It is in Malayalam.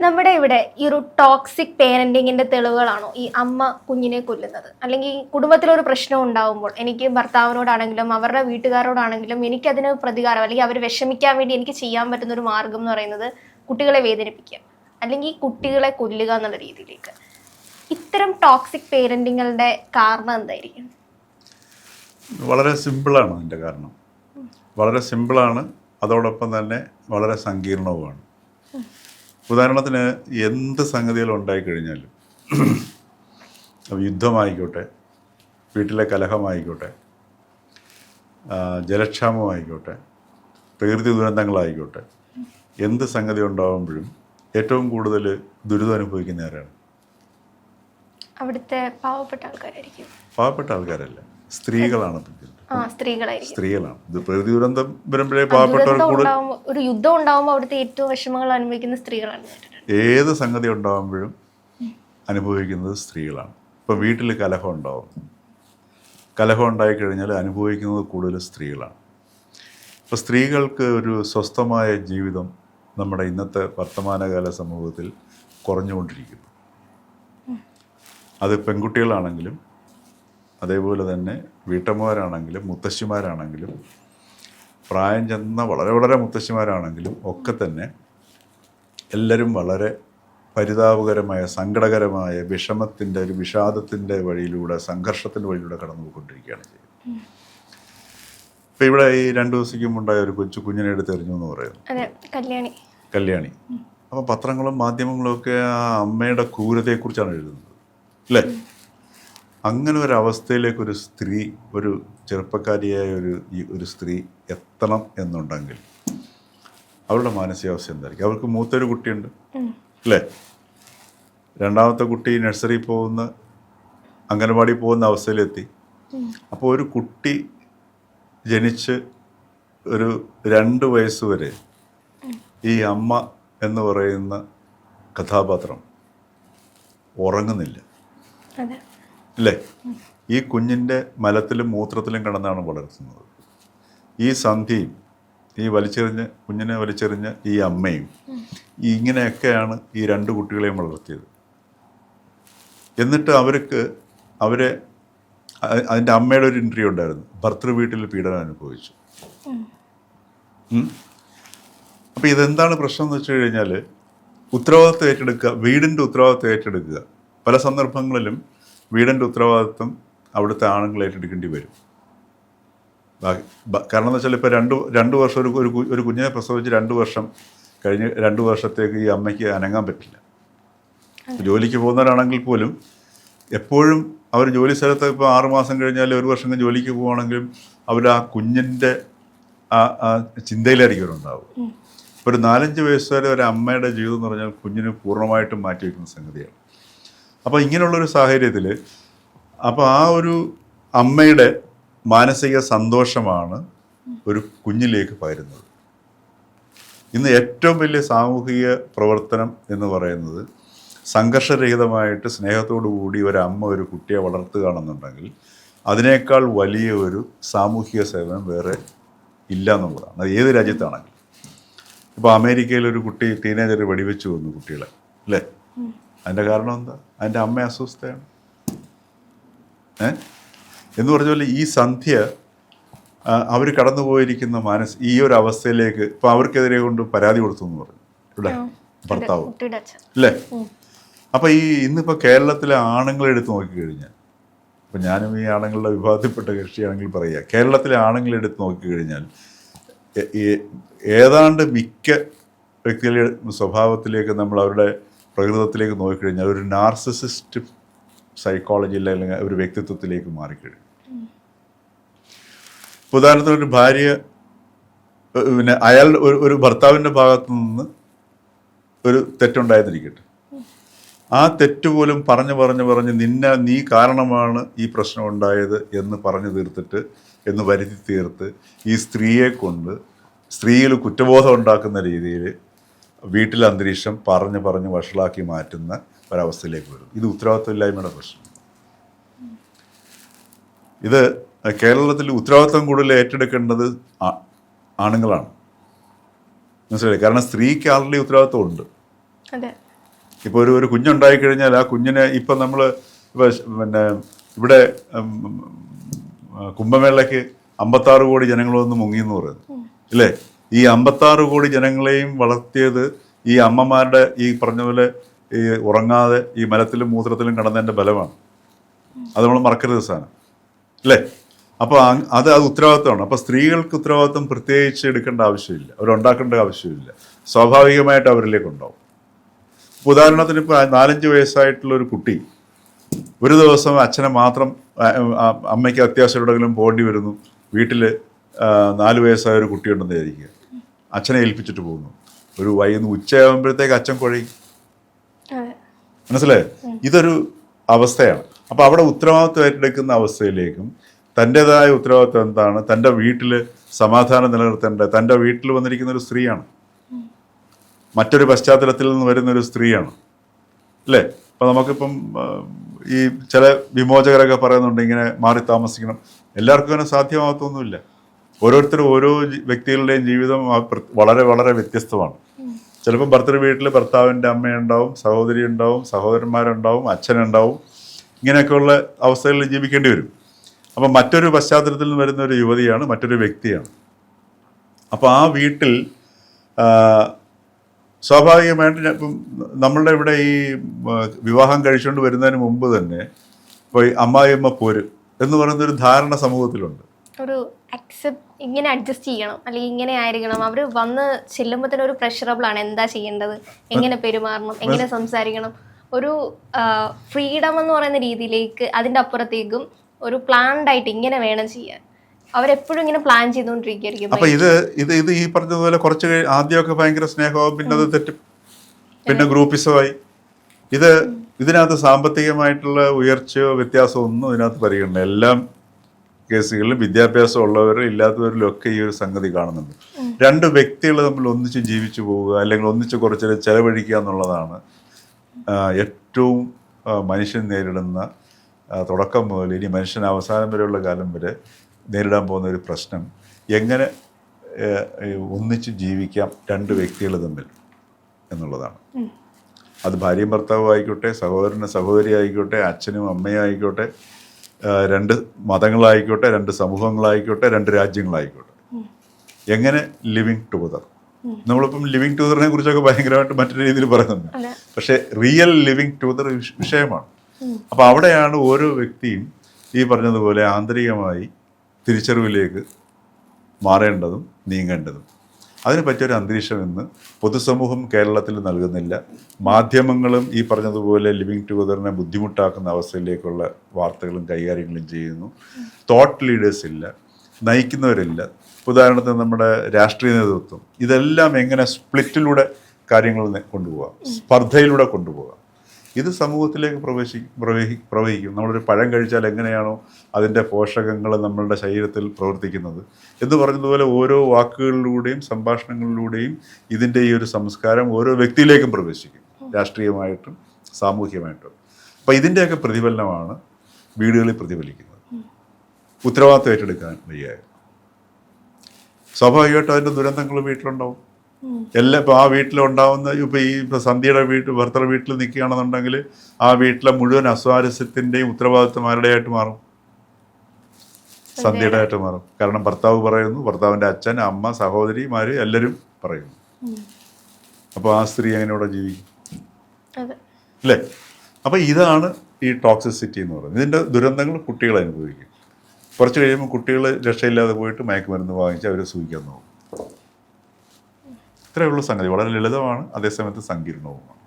നമ്മുടെ ഇവിടെ ഈ ഒരു ടോക്സിക് പേരന്റിങ്ങിന്റെ തെളിവുകളാണോ? ഈ അമ്മ കുഞ്ഞിനെ കൊല്ലുന്നത്. അല്ലെങ്കിൽ കുടുംബത്തിലൊരു പ്രശ്നം ഉണ്ടാകുമ്പോൾ എനിക്ക് ഭർത്താവിനോടാണെങ്കിലും അവരുടെ വീട്ടുകാരോടാണെങ്കിലും എനിക്കതിന് പ്രതികാരം അല്ലെങ്കിൽ അവർ വിഷമിക്കാൻ വേണ്ടി എനിക്ക് ചെയ്യാൻ പറ്റുന്ന ഒരു മാർഗം എന്ന് പറയുന്നത് കുട്ടികളെ വേദനിപ്പിക്കുക. അല്ലെങ്കിൽ കുട്ടികളെ കൊല്ലുക എന്നുള്ള രീതിയിലേക്ക്. ഇത്തരം ടോക്സിക് പേരന്റിങ്ങളുടെ കാരണം എന്തായിരിക്കും? വളരെ സിമ്പിളാണ് അതിന്റെ കാരണം. വളരെ സിമ്പിളാണ് അതോടൊപ്പം തന്നെ വളരെ സങ്കീർണവുമാണ്. ഉദാഹരണത്തിന് എന്ത് സംഗതികൾ ഉണ്ടായിക്കഴിഞ്ഞാലും അപ്പോൾ യുദ്ധമായിക്കോട്ടെ വീട്ടിലെ കലഹമായിക്കോട്ടെ ജലക്ഷാമമായിക്കോട്ടെ പ്രകൃതി ദുരന്തങ്ങളായിക്കോട്ടെ എന്ത് സംഗതി ഉണ്ടാവുമ്പോഴും ഏറ്റവും കൂടുതൽ ദുരിതം അനുഭവിക്കുന്ന ആരാണ്? അവിടുത്തെ പാവപ്പെട്ട ആൾക്കാരായിരിക്കും. പാവപ്പെട്ട ആൾക്കാരല്ല സ്ത്രീകളാണ് സ്ത്രീകളായിരിക്കും. സ്ത്രീകളാണ്. ഇത് പ്രകൃതി ദുരന്തം വരുമ്പോഴേ പാവപ്പെട്ടവർ കൂടുതൽ ഒരു യുദ്ധം ഉണ്ടാകുമ്പോൾ അവിടുത്തെ ഏറ്റവും വിഷമങ്ങൾ അനുഭവിക്കുന്ന സ്ത്രീകളാണ് ഏത് സംഗതി ഉണ്ടാകുമ്പോഴും അനുഭവിക്കുന്നത് സ്ത്രീകളാണ്. ഇപ്പം വീട്ടിൽ കലഹം ഉണ്ടാവും. കലഹം ഉണ്ടായി കഴിഞ്ഞാൽ അനുഭവിക്കുന്നത് കൂടുതൽ സ്ത്രീകളാണ്. ഇപ്പോൾ സ്ത്രീകൾക്ക് ഒരു സ്വസ്ഥമായ ജീവിതം നമ്മുടെ ഇന്നത്തെ വർത്തമാനകാല സമൂഹത്തിൽ കുറഞ്ഞുകൊണ്ടിരിക്കുന്നു. അത് പെൺകുട്ടികളാണെങ്കിലും അതേപോലെ തന്നെ വീട്ടമ്മമാരാണെങ്കിലും മുത്തശ്ശിമാരാണെങ്കിലും പ്രായം ചെന്ന വളരെ വളരെ മുത്തശ്ശിമാരാണെങ്കിലും ഒക്കെ തന്നെ എല്ലാവരും വളരെ പരിതാപകരമായ സങ്കടകരമായ വിഷമത്തിന്റെ ഒരു വിഷാദത്തിന്റെ വഴിയിലൂടെ സംഘർഷത്തിന്റെ വഴിയിലൂടെ കടന്നു പോയിക്കൊണ്ടിരിക്കുകയാണ് ചെയ്യുന്നത്. ഇപ്പം ഇവിടെ ഈ രണ്ട് ദിവസത്തേക്കും ഉണ്ടായ ഒരു കൊച്ചു കുഞ്ഞിനെ എടുത്ത് എറിഞ്ഞു എന്ന് പറയുന്നു. കല്യാണി. കല്യാണി. അപ്പോൾ പത്രങ്ങളും മാധ്യമങ്ങളും ഒക്കെ ആ അമ്മയുടെ ക്രൂരതയെക്കുറിച്ചാണ് എഴുതുന്നത്. അല്ലേ? അങ്ങനെ ഒരു അവസ്ഥയിലേക്ക് ഒരു സ്ത്രീ ഒരു ചെറുപ്പക്കാരിയായ ഒരു ഒരു സ്ത്രീ എത്തണം എന്നുണ്ടെങ്കിൽ അവരുടെ മാനസികാവസ്ഥ എന്തായിരിക്കും? അവർക്ക് മൂത്തൊരു കുട്ടിയുണ്ട്. അല്ലേ? രണ്ടാമത്തെ കുട്ടി നഴ്സറി പോകുന്ന അംഗനവാടി പോകുന്ന അവസ്ഥയിലെത്തി. അപ്പോൾ ഒരു കുട്ടി ജനിച്ച് ഒരു രണ്ട് വയസ്സ് വരെ ഈ അമ്മ എന്ന് പറയുന്ന കഥാപാത്രം ഉറങ്ങുന്നില്ല. അല്ലേ ഈ കുഞ്ഞിന്റെ മലത്തിലും മൂത്രത്തിലും കിടന്നാണ് വളർത്തുന്നത്. ഈ സന്ധ്യയും ഈ വലിച്ചെറിഞ്ഞ് കുഞ്ഞിനെ വലിച്ചെറിഞ്ഞ ഈ അമ്മയും ഇങ്ങനെയൊക്കെയാണ് ഈ രണ്ട് കുട്ടികളെയും വളർത്തിയത്. എന്നിട്ട് അവർക്ക് അവരെ അതിന്റെ അമ്മയുടെ ഒരു ഇന്റർവ്യൂ ഉണ്ടായിരുന്നു. ഭർത്തൃ വീട്ടിൽ പീഡനം അനുഭവിച്ചു. അപ്പോൾ ഇതെന്താണ് പ്രശ്നം എന്ന് വെച്ച് കഴിഞ്ഞാൽ ഉത്തരവാദിത്വം ഏറ്റെടുക്കുക വീടിന്റെ ഉത്തരവാദിത്വം ഏറ്റെടുക്കുക. പല സന്ദർഭങ്ങളിലും വീടിന്റെ ഉത്തരവാദിത്വം അവിടുത്തെ ആണുങ്ങൾ ഏറ്റെടുക്കേണ്ടി വരും. കാരണം എന്ന് വെച്ചാൽ ഇപ്പോൾ രണ്ട് രണ്ട് വർഷം ഒരു ഒരു കുഞ്ഞിനെ പ്രസവിച്ച് രണ്ട് വർഷം കഴിഞ്ഞ് രണ്ട് വർഷത്തേക്ക് ഈ അമ്മയ്ക്ക് അനങ്ങാൻ പറ്റില്ല. ജോലിക്ക് പോകുന്നവരാണെങ്കിൽ പോലും എപ്പോഴും അവർ ജോലി സ്ഥലത്ത് ഇപ്പോൾ ആറ് മാസം കഴിഞ്ഞാൽ ഒരു വർഷം ജോലിക്ക് പോവുകയാണെങ്കിലും അവർ ആ കുഞ്ഞിന്റെ ആ ആ ചിന്തയിലായിരിക്കും അവരുണ്ടാവും ഒരു നാലഞ്ച് വയസ്സുവരെ ഒരു അമ്മയുടെ ജീവിതം എന്ന് പറഞ്ഞാൽ കുഞ്ഞിന് പൂർണമായിട്ടും മാറ്റി വയ്ക്കുന്ന സംഗതിയാണ്. അപ്പോൾ ഇങ്ങനെയുള്ളൊരു സാഹചര്യത്തിൽ അപ്പോൾ ആ ഒരു അമ്മയുടെ മാനസിക സന്തോഷമാണ് ഒരു കുഞ്ഞിലേക്ക് പകരുന്നത്. ഇന്ന് ഏറ്റവും വലിയ സാമൂഹിക പ്രവർത്തനം എന്ന് പറയുന്നത് സംഘർഷരഹിതമായിട്ട് സ്നേഹത്തോടു കൂടി ഒരു അമ്മ ഒരു കുട്ടിയെ വളർത്തുകയാണെന്നുണ്ടെങ്കിൽ അതിനേക്കാൾ വലിയ ഒരു സാമൂഹിക സേവനം വേറെ ഇല്ല എന്നുള്ളതാണ് അത് ഏത് രാജ്യത്താണെങ്കിലും. ഇപ്പോൾ അമേരിക്കയിലൊരു കുട്ടി ടീനേജർ വെടിവെച്ച് കൊന്നു കുട്ടികളെ അല്ലേ? അതിന്റെ കാരണം എന്താ? അതിന്റെ അമ്മ അസ്വസ്ഥയാണ്. ഏ? എന്ന് പറഞ്ഞ പോലെ ഈ സന്ധ്യ അവർ കടന്നുപോയിരിക്കുന്ന മനസ്സ് ഈ ഒരു അവസ്ഥയിലേക്ക് ഇപ്പം അവർക്കെതിരെ കൊണ്ട് പരാതി കൊടുത്തു എന്ന് പറഞ്ഞു. ഇവിടെ ഭർത്താവ്. അല്ലേ അപ്പം ഈ ഇന്നിപ്പോൾ കേരളത്തിലെ ആണുങ്ങളെ എടുത്ത് നോക്കിക്കഴിഞ്ഞാൽ ഇപ്പം ഞാനും ഈ ആണുങ്ങളുടെ വിഭാഗത്തിൽപ്പെട്ട കക്ഷിയാണെങ്കിൽ പറയുക കേരളത്തിലെ ആണുങ്ങളെ എടുത്ത് നോക്കിക്കഴിഞ്ഞാൽ ഏതാണ്ട് മിക്ക വ്യക്തികളുടെ സ്വഭാവത്തിലേക്ക് നമ്മൾ അവരുടെ പ്രകൃതത്തിലേക്ക് നോക്കിക്കഴിഞ്ഞാൽ ഒരു നാർസിസിസ്റ്റ് സൈക്കോളജിയിൽ അല്ലെങ്കിൽ ഒരു വ്യക്തിത്വത്തിലേക്ക് മാറിക്കഴിഞ്ഞു. ഉദാഹരണത്തിന് ഒരു ഭാര്യ പിന്നെ അയാളുടെ ഒരു ഒരു ഭർത്താവിന്റെ ഭാഗത്തു നിന്ന് ഒരു തെറ്റുണ്ടായിരുന്നിരിക്കട്ടെ ആ തെറ്റ് പോലും പറഞ്ഞു പറഞ്ഞു പറഞ്ഞ് നിന്നെ നീ കാരണമാണ് ഈ പ്രശ്നം ഉണ്ടായത് എന്ന് പറഞ്ഞു തീർത്തിട്ട് എന്ന് വരുത്തി തീർത്ത് ഈ സ്ത്രീയെ കൊണ്ട് സ്ത്രീയിൽ കുറ്റബോധം ഉണ്ടാക്കുന്ന രീതിയിൽ വീട്ടിലെ അന്തരീക്ഷം പറഞ്ഞ് പറഞ്ഞ് വഷളാക്കി മാറ്റുന്ന ഒരവസ്ഥയിലേക്ക് വരും ഇത് ഉത്തരവാദിത്വമില്ലായ്മയുടെ പ്രശ്നം. ഇത് കേരളത്തിൽ ഉത്തരവാദിത്വം കൂടുതൽ ഏറ്റെടുക്കേണ്ടത് ആണുങ്ങളാണ്. മനസ്സിലായി കാരണം സ്ത്രീക്ക് ആൾറെഡി ഉത്തരവാദിത്വം ഉണ്ട്. ഇപ്പോൾ ഒരു ഒരു കുഞ്ഞുണ്ടായി കഴിഞ്ഞാൽ ആ കുഞ്ഞിനെ ഇപ്പം നമ്മൾ പിന്നെ ഇവിടെ കുംഭമേളയ്ക്ക് അമ്പത്താറ് കോടി ജനങ്ങളൊന്ന് മുങ്ങിയെന്ന് പറയുന്നു. ഇല്ലേ? ഈ അമ്പത്താറ് കോടി ജനങ്ങളെയും വളർത്തിയത് ഈ അമ്മമാരുടെ ഈ പറഞ്ഞ പോലെ ഈ ഉറങ്ങാതെ ഈ മലത്തിലും മൂത്രത്തിലും കിടന്നതിന്റെ ബലമാണ്. അത് നമ്മൾ മറക്കരുത് സാധനം. അല്ലേ? അപ്പോൾ അത് അത് ഉത്തരവാദിത്തമാണ്. അപ്പോൾ സ്ത്രീകൾക്ക് ഉത്തരവാദിത്തം പ്രത്യേകിച്ച് എടുക്കേണ്ട ആവശ്യമില്ല. അവരുണ്ടാക്കേണ്ട ആവശ്യമില്ല. സ്വാഭാവികമായിട്ട് അവരിലേക്ക് ഉണ്ടാവും ഉദാഹരണത്തിന് ഇപ്പോൾ നാലഞ്ച് വയസ്സായിട്ടുള്ള ഒരു കുട്ടി ഒരു ദിവസം അച്ഛനെ മാത്രം അമ്മയ്ക്ക് അത്യാവശ്യം എവിടെയെങ്കിലും പോകേണ്ടി വരുന്നു. വീട്ടിൽ നാല് വയസ്സായ ഒരു കുട്ടിയുണ്ടെന്ന് വിചാരിക്കുക. അച്ഛനെ ഏൽപ്പിച്ചിട്ട് പോകുന്നു. ഒരു വൈകുന്ന ഉച്ചയാകുമ്പോഴത്തേക്ക് അച്ഛൻ കുഴയും. മനസ്സിലെ? മനസ്സിലായോ ഇതൊരു അവസ്ഥയാണ്. അപ്പോൾ അവിടെ ഉത്തരവാദിത്വം ഏറ്റെടുക്കുന്ന അവസ്ഥയിലേക്കും തന്റെതായ ഉത്തരവാദിത്വം എന്താണ്? തന്റെ വീട്ടിൽ സമാധാനം നിലനിർത്തേണ്ടത്. തന്റെ വീട്ടിൽ വന്നിരിക്കുന്ന ഒരു സ്ത്രീയാണ്. മറ്റൊരു പശ്ചാത്തലത്തിൽ നിന്ന് വരുന്ന ഒരു സ്ത്രീയാണ്. അല്ലേ? അപ്പോൾ നമുക്കിപ്പം ഈ ചില വിമോചകരൊക്കെ പറയുന്നുണ്ട് ഇങ്ങനെ മാറി താമസിക്കണം. എല്ലാവർക്കും അങ്ങനെ സാധ്യമാകത്തൊന്നുമില്ല ഓരോരുത്തരും ഓരോ വ്യക്തികളുടെയും ജീവിതം വളരെ വളരെ വ്യത്യസ്തമാണ്. ചിലപ്പോൾ ഭർത്തൃ വീട്ടിൽ ഭർത്താവിന്റെ അമ്മയുണ്ടാവും സഹോദരി ഉണ്ടാവും സഹോദരന്മാരുണ്ടാവും അച്ഛനുണ്ടാവും. ഇങ്ങനെയൊക്കെയുള്ള അവസ്ഥകളിൽ ജീവിക്കേണ്ടി വരും. അപ്പം മറ്റൊരു പശ്ചാത്തലത്തിൽ നിന്ന് വരുന്ന ഒരു യുവതിയാണ് മറ്റൊരു വ്യക്തിയാണ്. അപ്പോൾ ആ വീട്ടിൽ സ്വാഭാവികമായിട്ട് നമ്മളുടെ ഇവിടെ ഈ വിവാഹം കഴിച്ചുകൊണ്ട് വരുന്നതിന് മുമ്പ് തന്നെ ഇപ്പോൾ ഈ അമ്മായിയമ്മ പോര് എന്ന് പറയുന്നൊരു ധാരണ സമൂഹത്തിലുണ്ട്. ഒരു അക്സെപ്റ്റ് ഇങ്ങനെ അഡ്ജസ്റ്റ് ചെയ്യണം. അല്ലെങ്കിൽ ഇങ്ങനെ ആയിരിക്കണം. അവർ വന്ന് ചെല്ലുമ്പോൾ തന്നെ ഒരു പ്രഷറബിൾ ആണ്. എന്താ ചെയ്യേണ്ടത്? എങ്ങനെ പെരുമാറണം? എങ്ങനെ സംസാരിക്കണം? ഒരു ഫ്രീഡം എന്ന് പറയുന്ന രീതിയിലേക്ക് അതിന്റെ അപ്പുറത്തേക്കും ഒരു പ്ലാൻഡ് ആയിട്ട് ഇങ്ങനെ വേണം ചെയ്യാൻ. അവരെപ്പോഴും ഇങ്ങനെ പ്ലാൻ ചെയ്തുകൊണ്ടിരിക്കുകയായിരിക്കും അപ്പൊ ഇത് ഇത് ഇത് ഈ പറഞ്ഞതുപോലെ കുറച്ച് കഴിഞ്ഞ് ആദ്യമൊക്കെ ഭയങ്കര സ്നേഹവും പിന്നെ അത് തെറ്റും പിന്നെ ഗ്രൂപ്പിസമായി. ഇത് ഇതിനകത്ത് സാമ്പത്തികമായിട്ടുള്ള ഉയർച്ചയോ വ്യത്യാസമോ ഒന്നും ഇതിനകത്ത് പരിഗണന എല്ലാം കേസുകളിലും വിദ്യാഭ്യാസം ഉള്ളവരും ഇല്ലാത്തവരിലും ഒക്കെ ഈ ഒരു സംഗതി കാണുന്നുണ്ട്. രണ്ട് വ്യക്തികൾ തമ്മിൽ ഒന്നിച്ച് ജീവിച്ചു പോവുക അല്ലെങ്കിൽ ഒന്നിച്ച് കുറച്ച് ചെലവഴിക്കുക എന്നുള്ളതാണ് ഏറ്റവും മനുഷ്യൻ നേരിടുന്ന തുടക്കം മുതൽ ഇനി മനുഷ്യൻ അവസാനം വരെയുള്ള കാലം വരെ നേരിടാൻ പോകുന്ന ഒരു പ്രശ്നം. എങ്ങനെ ഒന്നിച്ച് ജീവിക്കാം രണ്ട് വ്യക്തികൾ തമ്മിൽ എന്നുള്ളതാണ്. അത് ഭാര്യയും ഭർത്താവും ആയിക്കോട്ടെ സഹോദരന് സഹോദരി ആയിക്കോട്ടെ അച്ഛനും അമ്മയും ആയിക്കോട്ടെ രണ്ട് മതങ്ങളായിക്കോട്ടെ രണ്ട് സമൂഹങ്ങളായിക്കോട്ടെ രണ്ട് രാജ്യങ്ങളായിക്കോട്ടെ. എങ്ങനെ ലിവിങ് ടുഗദർ നമ്മളിപ്പം ലിവിങ് ടുഗദറിനെ കുറിച്ചൊക്കെ ഭയങ്കരമായിട്ട് മറ്റൊരു രീതിയിൽ പറയുന്നുണ്ട്. പക്ഷേ റിയൽ ലിവിങ് ടുഗദർ വിഷയമാണ്. അപ്പോൾ അവിടെയാണ് ഓരോ വ്യക്തിയും ഈ പറഞ്ഞതുപോലെ ആന്തരികമായി തിരിച്ചറിവിലേക്ക് മാറേണ്ടതും നീങ്ങേണ്ടതും. അതിന് പറ്റിയൊരു അന്തരീക്ഷം ഇന്ന് പൊതുസമൂഹം കേരളത്തിൽ നൽകുന്നില്ല. മാധ്യമങ്ങളും ഈ പറഞ്ഞതുപോലെ ലിവിങ് ടുഗദറിനെ ബുദ്ധിമുട്ടാക്കുന്ന അവസ്ഥയിലേക്കുള്ള വാർത്തകളും കൈകാര്യങ്ങളും ചെയ്യുന്നു. തോട്ട് ലീഡേഴ്സ് ഇല്ല. നയിക്കുന്നവരില്ല. ഉദാഹരണത്തിന് നമ്മുടെ രാഷ്ട്രീയ നേതൃത്വം. ഇതെല്ലാം എങ്ങനെ സ്പ്ലിറ്റിലൂടെ കാര്യങ്ങൾ കൊണ്ടുപോകാം സ്പർദ്ധയിലൂടെ കൊണ്ടുപോകാം ഇത് സമൂഹത്തിലേക്ക് പ്രവേശി പ്രവഹി പ്രവഹിക്കും. നമ്മളൊരു പഴം കഴിച്ചാൽ എങ്ങനെയാണോ അതിന്റെ പോഷകങ്ങൾ നമ്മളുടെ ശരീരത്തിൽ പ്രവർത്തിക്കുന്നത്. എന്ന് പറഞ്ഞതുപോലെ ഓരോ വാക്കുകളിലൂടെയും സംഭാഷണങ്ങളിലൂടെയും ഇതിന്റെ ഈ ഒരു സംസ്കാരം ഓരോ വ്യക്തിയിലേക്കും പ്രവേശിക്കും. രാഷ്ട്രീയമായിട്ടും സാമൂഹ്യമായിട്ടും. അപ്പോൾ ഇതിന്റെയൊക്കെ പ്രതിഫലനമാണ് വീടുകളിൽ പ്രതിഫലിക്കുന്നത്. ഉത്തരവാദിത്വം ഏറ്റെടുക്കാൻ വയ്യായ സ്വാഭാവികമായിട്ടും അതിന്റെ ദുരന്തങ്ങൾ വീട്ടിലുണ്ടാവും. എല്ലാം ഇപ്പോൾ ആ വീട്ടിലുണ്ടാവുന്ന ഇപ്പോൾ ഈ ഇപ്പോൾ സന്ധ്യയുടെ വീട്ടിൽ ഭർത്തൃ വീട്ടിൽ നിൽക്കുകയാണെന്നുണ്ടെങ്കിൽ ആ വീട്ടിലെ മുഴുവൻ അസ്വാരസ്യത്തിന്റെയും ഉത്തരവാദിത്വം ആരുടെയായിട്ട് മാറും. സന്ധ്യയുടെ ആയിട്ട് മാറും. കാരണം ഭർത്താവ് പറയുന്നു ഭർത്താവിന്റെ അച്ഛൻ അമ്മ സഹോദരിമാർ എല്ലാവരും പറയുന്നു. അപ്പോൾ ആ സ്ത്രീ എങ്ങനെയോടെ ജീവിക്കും? അല്ലേ? അപ്പോൾ ഇതാണ് ഈ ടോക്സിസിറ്റി എന്ന് പറയുന്നത്. ഇതിന്റെ ദുരന്തങ്ങൾ കുട്ടികൾ അനുഭവിക്കും. കുറച്ച് കഴിയുമ്പോൾ കുട്ടികൾ രക്ഷയില്ലാതെ പോയിട്ട് മയക്കുമരുന്ന് വാങ്ങിച്ച് അവരെ സൂചിക്കാൻ നോക്കും. ഇത്രയുള്ള സംഗതി. വളരെ ലളിതമാണ് അതേസമയത്ത് സങ്കീർണവുമാണ്.